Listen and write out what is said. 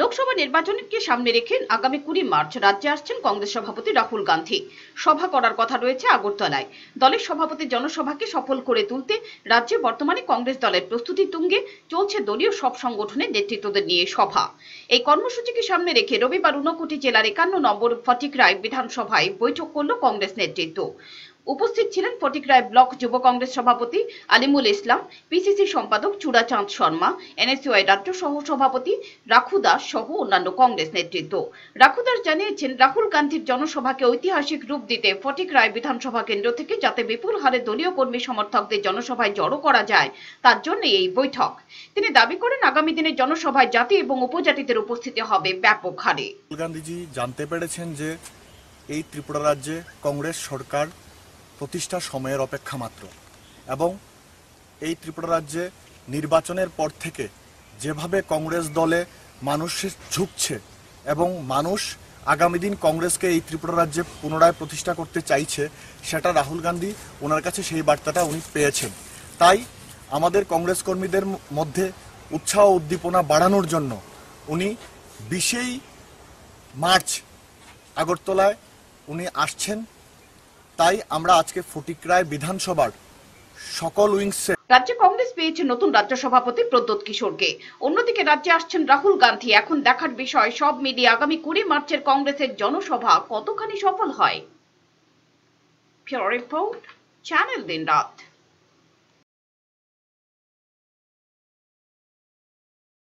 লোকসভা নির্বাচনকে সামনে রেখে আগামী কুড়ি মার্চ রাজ্যে আসছেন কংগ্রেস সভাপতি রাহুল গান্ধী। সভা করার কথা রয়েছে আগরতলায়। দলের সভাপতি জনসভাকে সফল করে তুলতে রাজ্যে বর্তমানে কংগ্রেস দলের প্রস্তুতি তুঙ্গে চলছে দলীয় সব সংগঠনের নেতৃত্বদের নিয়ে সভা। এই কর্মসূচিকে সামনে রেখে রবিবার ঊনকোটি জেলার একান্ন নম্বর ফটিকরায় বিধানসভায় বৈঠক করল কংগ্রেস নেতৃত্ব। উপস্থিত ছিলেন ফটিকরায় ব্লক যুব কংগ্রেস সভাপতি আলিমুল ইসলাম, পিসিসি সম্পাদক চূড়াচাঁদ শর্মা, এনএসইউআই রাজ্য সহ সভাপতি রাখু দাস সহ অন্যান্য কংগ্রেস নেতৃত্ব। রাখু দাস জানিয়েছেন, রাহুল গান্ধীর জনসভাকে ঐতিহাসিক রূপ দিতে ফটিকরায় বিধানসভা কেন্দ্র থেকে যাতে বিপুল হারে দলীয় কর্মী সমর্থকদের জনসভায় জড়ো করা যায়, তার জন্য এই বৈঠক। তিনি দাবি করেন, আগামী দিনে জনসভায় জাতি এবং উপজাতিদের উপস্থিতি হবে ব্যাপক হারে। গান্ধীজি জানতে পেরেছেন যে এই ত্রিপুরা রাজ্যে কংগ্রেস সরকার প্রতিষ্ঠার সময়ের অপেক্ষা মাত্র। এবং এই ত্রিপুরা রাজ্যে নির্বাচনের পর থেকে যেভাবে কংগ্রেস দলে মানুষের ঝুঁকছে এবং মানুষ আগামী দিন কংগ্রেসকে এই ত্রিপুরা রাজ্যে পুনরায় প্রতিষ্ঠা করতে চাইছে, সেটা রাহুল গান্ধী ওনার কাছে সেই বার্তাটা উনি পেয়েছেন। তাই আমাদের কংগ্রেস কর্মীদের মধ্যে উৎসাহ উদ্দীপনা বাড়ানোর জন্য উনি বিশেই মার্চ আগরতলায় উনি আসছেন তাই আমরা আজকে ফটিকরায় বিধানসভার সকল উইংসে রাজ্য কংগ্রেস পেয়েছে নতুন রাজ্য সভাপতি প্রদ্যোৎ কিশোরকে। অন্যদিকে রাজ্যে আসছেন রাহুল গান্ধী। এখন দেখার বিষয়, সব মিডিয়া আগামী কুড়ি মার্চের কংগ্রেসের জনসভা কতখানি সফল হয়? রিপোর্ট, চ্যানেল দিন রাত